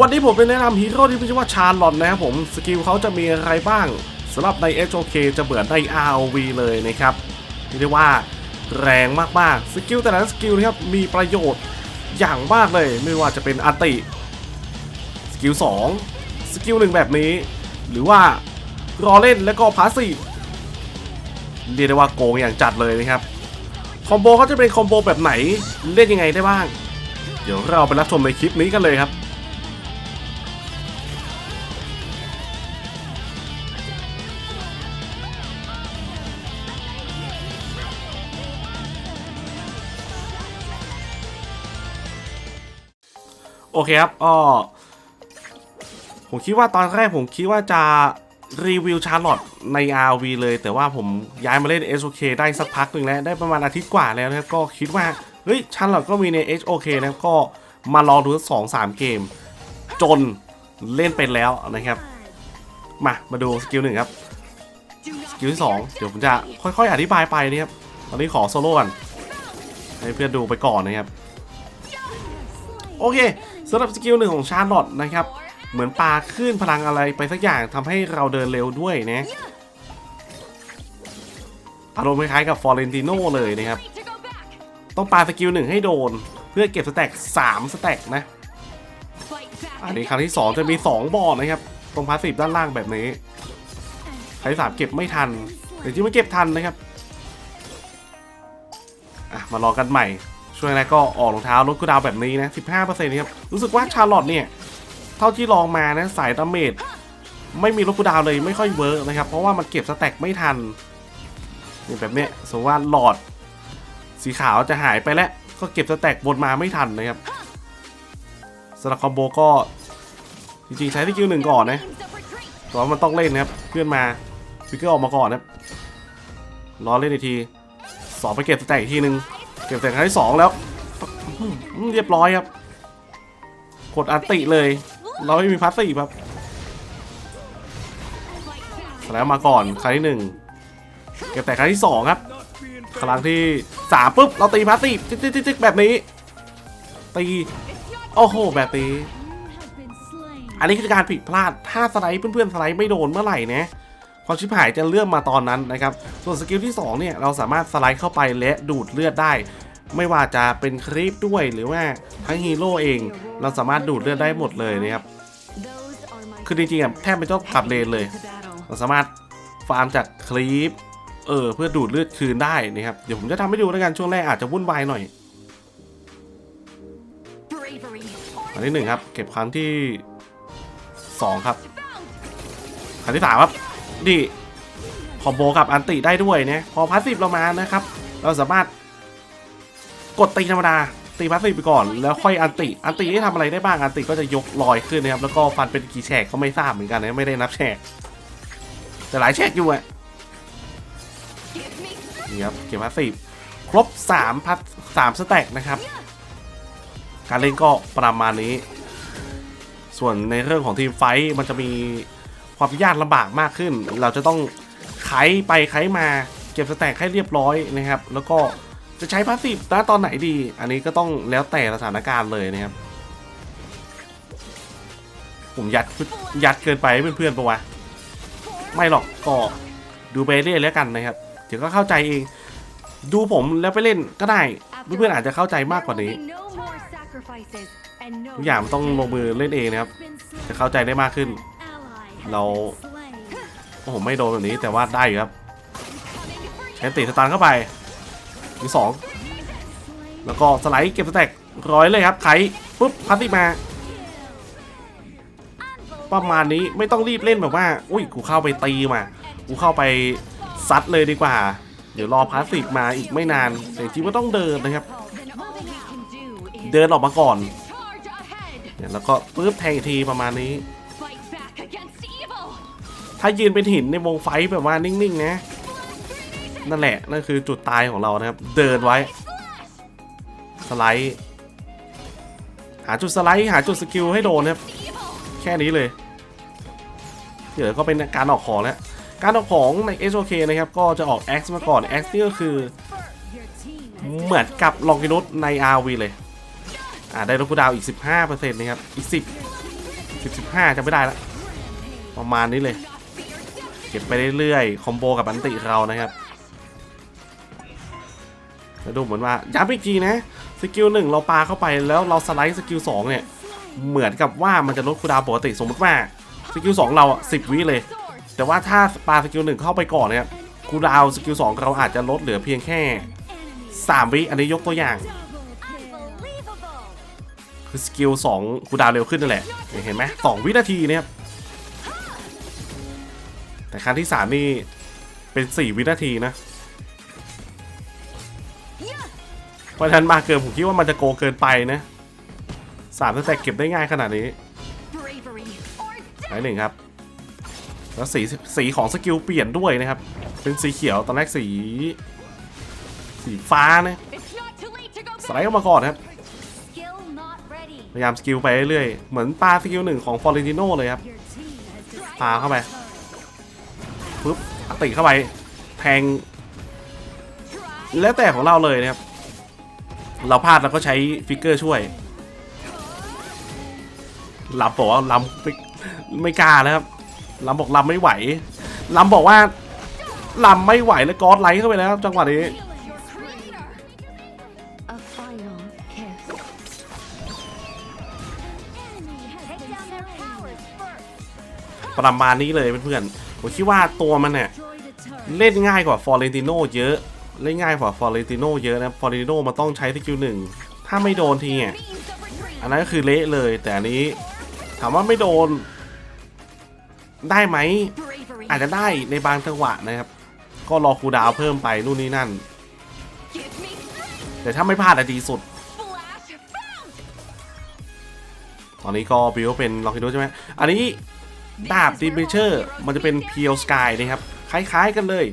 วันนี้ผมเป็นแนะนำฮีโร่ที่ชื่อว่าชาร์ลอตนะครับผม สกิลเขาจะมีอะไรบ้างสำหรับใน HOK จะเหมือนใน ROV เลยนะครับเรียกได้ว่าแรงมากๆ สกิลแต่ละสกิลนะครับมีประโยชน์อย่างมากเลย ไม่ว่าจะเป็นอัติสกิล2สกิลหนึ่งแบบนี้ หรือว่ารอเล่นแล้วก็พาสซีเรียกได้ว่าโกงอย่างจัดเลยนะครับ คอมโบเขาจะเป็นคอมโบแบบไหนเล่นยังไงได้บ้าง เดี๋ยวเราไปรับชมในคลิปนี้กันเลยครับ โอเคครับก็ผมคิดว่าตอนแรกผมคิดว่าจะรีวิวชาร์ลอตใน RV เลย แต่ว่าผมย้ายมาเล่น SOK ได้สักพักหนึ่งแล้ว ได้ประมาณอาทิตย์กว่าแล้วนะครับก็คิดว่า เฮ้ยชาร์ลอตก็มีใน HOK นะครับก็มาลองดูสักสองสามเกม จนเล่นเป็นแล้วนะครับ มา มาดูสกิลหนึ่งครับ สกิลที่สองเดี๋ยวผมจะค่อยๆ อธิบายไปนะครับ ตอนนี้ขอโซโล่ก่อนให้เพื่อนดูไปก่อนนะครับ โอเค สำหรับสกิลหนึ่งของชาร์ลอตนะครับ เหมือนปลาขึ้นพลังอะไรไปสักอย่างทำให้เราเดินเร็วด้วยนะอารมณ์คล้ายๆกับฟอร์เรนติโนเลยนะครับ ต้องปาสกิลหนึ่งให้โดน เพื่อเก็บสแต็ก3สแต็กนะ อันนี้ครั้งที่ 2 จะมี 2 บอร์ดนะครับ ตรงพาสซีฟด้านล่างแบบนี้ใครสามเก็บไม่ทันแต่จริงไม่เก็บทันนะครับ อะ มาลองกันใหม่ ช่วงแรกก็ออกรองเท้าลดคูดาวแบบนี้นะ15%นะครับ รู้สึกว่าชาร์ลอตเนี่ย เท่าที่ลองมานะสายดาเมจไม่มีลดคูดาวเลยไม่ค่อยเวิร์กนะครับ เพราะว่ามันเก็บสแต็กไม่ทันนี่แบบเนี้ยสมมติว่าหลอด สีขาวจะหายไปแล้ว ก็เก็บสแต็กบนมาไม่ทันนะครับสำหรับคอมโบก็จริงๆใช้สกิลหนึ่งก่อนนะแต่ว่ามันต้องเล่นนะครับ เพื่อนมาฟิกเกอร์ออกมาก่อนนะครับรอเล่นอีกทีสองไปเก็บสแต็กอีกทีหนึ่ง เก็บแต็กครั้งที่สองแล้วเรียบร้อยครับ กดอันติเลย เราไม่มีพาสซีฟครับแล้วมาก่อนครั้งที่หนึ่งเก็บแต่ครั้งที่สองครับ ครั้งที่สามปุ๊บเราตีพาสซีฟจิ๊กจิกแบบนี้ ตีโอ้โหแบบนี้อันนี้คือการผิดพลาด ถ้าสไลด์เพื่อนๆสไลด์ไม่โดนเมื่อไหร่นะ ความชิบหายจะเลื่อนมาตอนนั้นนะครับ ส่วนสกิลที่ 2 เนี่ย เราสามารถสไลด์เข้าไปและดูดเลือดได้ ไม่ว่าจะเป็นครีปด้วยหรือว่าทั้งฮีโร่เอง เราสามารถดูดเลือดได้หมดเลยนะครับ คือจริงๆแทบไม่ต้องกลับเลนเลย เราสามารถฟาร์มจากคลีปเออเพื่อดูดเลือดคืนได้นะครับ เดี๋ยวผมจะทำให้ดูแล้วกันช่วงแรกอาจจะวุ่นวายหน่อยอันที่หนึ่งครับ เก็บครั้งที่สองครับครั้งที่สามครับ นี่คอมโบกับอันติได้ด้วยนะพอพาสซีฟเรามานะครับ เราสามารถกดตีธรรมดาตีพาสซีฟไปก่อน แล้วค่อยอันติ อันตินี่ทำอะไรได้บ้างอันติก็จะยกลอยขึ้นนะครับแล้วก็ฟันเป็นกี่แฉกก็ไม่ทราบเหมือนกันนะไม่ได้นับแฉกแต่หลายแฉกอยู่อะนี่ครับเก็บพาสซีฟครบ3พัด3สแต็กนะครับ การเล่นก็ประมาณนี้ ส่วนในเรื่องของทีมไฟท์มันจะมี ความยากลำบากมากขึ้น เราจะต้องไขไปไขมาเก็บสแต็กให้เรียบร้อยนะครับ แล้วก็จะใช้พาสซีฟณตอนไหนดี อันนี้ก็ต้องแล้วแต่สถานการณ์เลยนะครับ ผมยัดยัดเกินไปเพื่อนๆปะวะ ไม่หรอกก็ดูไปเรื่อยแล้วกันนะครับ เดี๋ยวก็เข้าใจเอง ดูผมแล้วไปเล่นก็ได้ เพื่อนๆอาจจะเข้าใจมากกว่านี้ทุกอย่างมันต้องลงมือเล่นเองนะครับ จะเข้าใจได้มากขึ้น เราโอ้โหไม่โดนแบบนี้แต่ว่าได้อยู่ครับใช้ตีสตาร์เข้าไปมีสองแล้วก็สไลด์เก็บสแต็กร้อยเลยครับไขปุ๊บพัดติมา ประมาณนี้ไม่ต้องรีบเล่นแบบว่า อุ้ยกูเข้าไปตีมา กูเข้าไปซัดเลยดีกว่า เดี๋ยวรอพาสซีฟมาอีกไม่นานแต่จริงก็ต้องเดินนะครับ เดินออกมาก่อนเนี่ยแล้วก็ปึ๊บแทงอีกทีประมาณนี้ ถ้ายืนเป็นหินในวงไฟแบบว่านิ่งๆนะ นั่นแหละ นั่นคือจุดตายของเรานะครับ เดินไว้ สไลด์ หาจุดสไลด์ หาจุดสกิลให้โดนนะครับ แค่นี้เลยที่เหลือก็เป็นการออกของแล้วการออกของใน SOK นะครับ ก็จะออก X มาก่อน X นี่ก็คือ เหมือนกับลองกินุสใน RV เลย อ่าได้ลดคูดาวอีก 15%นะครับ อีก 10สิบสิบห้าจะไม่ได้ละประมาณนี้เลย ก็บไปเรื่อยๆ คอมโบกับอันติเรานะครับแล้วดูเหมือนว่าย้ำอีกทีนะ สกิลหนึ่งเราปาเข้าไปแล้วเราสไลด์สกิลสองเนี่ย เหมือนกับว่ามันจะลดคูดาวปกติสมมติว่าสกิลสองเราสิบวิเลย แต่ว่าถ้าปาสกิลหนึ่งเข้าไปก่อนเนี่ยคูดาวสกิลสองเราอาจจะลดเหลือเพียงแค่3วิอันนี้ยกตัวอย่างคือสกิลสองคูดาวเร็วขึ้นนั่นแหละเห็นไหมสองวินาทีเนี่ย แต่ครั้งที่สามนี่เป็นสี่วินาทีนะเพราะฉะนั้นมาเกินผมคิดว่ามันจะโกเกินไปนะสามสแต็กเก็บได้ง่ายขนาดนี้ไหนหนึ่งครับ แล้วสีสีของสกิลเปลี่ยนด้วยนะครับ เป็นสีเขียวตอนแรกสี สีฟ้านะสไลด์เข้ามาก่อนครับพยายามสกิลไปเรื่อยๆเหมือนปลาสกิลหนึ่งของฟอร์เรนติโนเลยครับปาเข้าไป อติเข้าไปแทง แล้วแต่ของเราเลยนะครับ เราพลาดเราก็ใช้ฟิกเกอร์ช่วยลำบอกว่าลำไม่ไม่กล้านะครับลำบอกลำไม่ไหวลำบอกว่าลำไม่ไหวแล้วกอดไลท์เข้าไปแล้วจังหวะนี้ ประมาณนี้เลยเพื่อนๆผมคิดว่าตัวมันเนี่ยเล่นง่ายกว่าฟอร์เรนติโนเยอะ เล่นง่ายกว่าฟอร์เรนติโนเยอะนะฟอร์เรนติโนมันต้องใช้สกิลหนึ่งถ้าไม่โดนทีเนี่ยอันนั้นก็คือเละเลย แต่อันนี้ถามว่าไม่โดน ได้ไหมอาจจะได้ในบางจังหวะนะครับ ก็รอคูดาวเพิ่มไปนู่นนี่นั่น แต่ถ้าไม่พลาดอะดีสุด ตอนนี้ก็บิวเป็นล็อกคิโดใช่ไหมอันนี้ ดาบดีเบเชอร์มันจะเป็นเพียวสกายนะครับ คล้ายๆกันเลย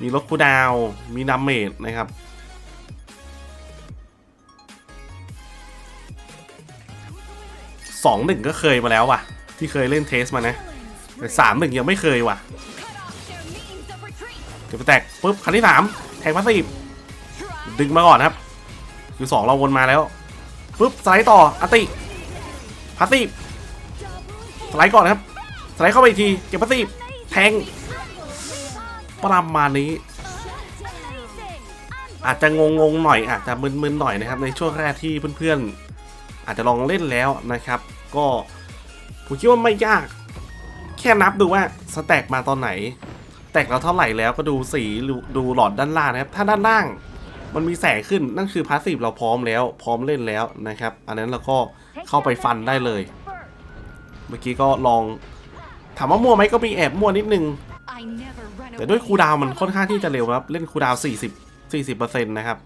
มีลดคูดาว มีนัมเมดนะครับ สองหนึ่งก็เคยมาแล้วว่ะ ที่เคยเล่นเทสมานะ แต่สามหนึ่งยังไม่เคยว่ะเก็บไปแตกปุ๊บคันที่สามแทงพาสซีฟดึงมาก่อนครับ คือสองเราวนมาแล้วปุ๊บสไลด์ต่ออติพาสซี สไลด์ก่อนครับ สไลด์เข้าไปอีกที เก็บพาสซีแทง ประมาณนี้ อาจจะงงๆหน่อยอาจจะมึนๆหน่อยนะครับ ในช่วงแรกที่เพื่อนๆ อาจจะลองเล่นแล้วนะครับ ก็ผมคิดว่าไม่ยาก แค่นับดูว่าสแต็กมาตอนไหน แตกเราเท่าไหร่แล้วก็ดูสีดูหลอดด้านล่างนะครับ ถ้าด้านล่างมันมีแสงขึ้นนั่นคือพาสซีฟเราพร้อมแล้ว พร้อมเล่นแล้วนะครับ อันนั้นเราก็เข้าไปฟันได้เลย เมื่อกี้ก็ลอง ถามว่ามั่วไหมก็มีแอบมั่วนิดนึง แต่ด้วยคูดาวมันค่อนข้างที่จะเร็วครับ เล่นคูดาวน์40 40%นะครับ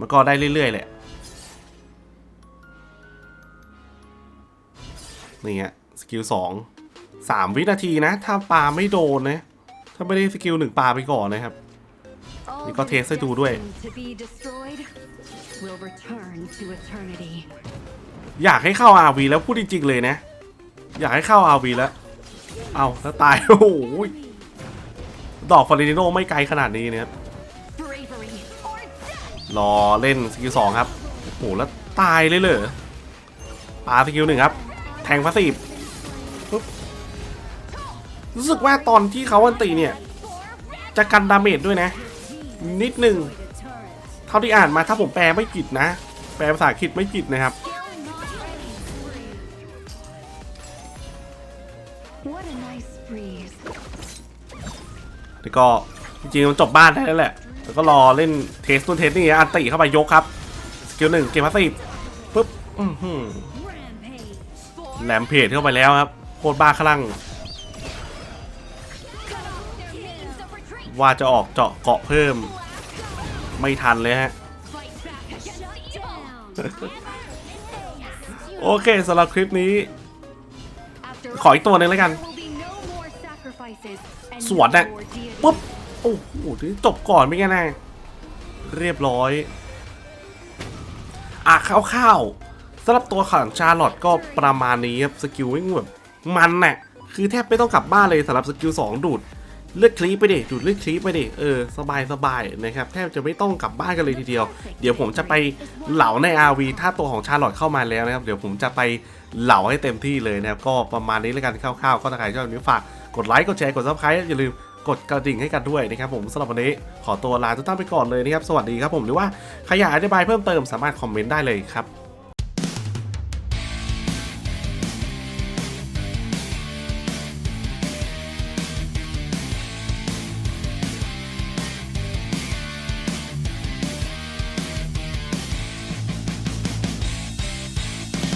มันก็ได้เรื่อยๆแหละ นี่ฮะสกิลสองสามวินาทีนะ ถ้าปลาไม่โดนนะ ถ้าไม่ได้สกิลหนึ่งปาไปก่อนนะครับ นี่ก็เทสให้ดูด้วย อยากให้เข้า RV แล้วพูดจริงๆเลยนะ อยากให้เข้า RV แล้ว เอาแล้วตาย โอ้โหดอกฟอรินิโนไม่ไกลขนาดนี้เนี่ยรอเล่นสกิลสองครับ โอ้โหแล้วตายเลยเหรอปาสกิลหนึ่งครับ แทงพาสซีฟปุ๊บรู้สึกว่าตอนที่เขาอันตีเนี่ย จะกันดาเมจด้วยนะ นิดหนึ่งเท่าที่อ่านมาถ้าผมแปลไม่ผิดนะ แปลภาษาอังกฤษไม่ผิดนะครับ แล้วก็จริงๆมันจบบ้านได้แล้วแหละแล้วก็รอเล่นเทสตูนเทสนี่อันติเข้าไปยกครับสกิลหนึ่งเกมพาสซีฟปุ๊บแหลมเพจเข้าไปแล้วครับโคตรบ้าคลั่งว่าจะออกเจาะเกาะเพิ่ม ไม่ทันเลยฮะ โอเคสำหรับคลิปนี้ ขออีกตัวหนึ่งแล้วกัน สวนน่ะปุ๊บโอ้โหนี่จบก่อนไม่ไงนะเรียบร้อยอะคร่าวๆสำหรับตัวของชาร์ลอตก็ประมาณนี้ครับสกิลวิ่งแบบมันน่ะคือแทบไม่ต้องกลับบ้านเลยสำหรับสกิล2ดูดเลือดคลีปไปดิดูดเลือดคลีปไปดิเออสบายสบายนะครับแทบจะไม่ต้องกลับบ้านกันเลยทีเดียว เดี๋ยวผมจะไปเหลาใน RV ถ้าตัวของชาร์ลอตเข้ามาแล้วนะครับ เดี๋ยวผมจะไปเหลาให้เต็มที่เลยนะครับก็ประมาณนี้แล้วกันคร่าวๆ ก็ถ้าใครชอบนี้ฝาก กดไลค์กดแชร์กดซับสไครต์อย่าลืมกดกระดิ่งให้กันด้วยนะครับผมสำหรับวันนี้ขอตัวลาทุกท่านไปก่อนเลยนะครับ สวัสดีครับผมหรือว่าใครอยากอธิบายเพิ่มเติมสามารถคอมเมนต์ได้เลยครับ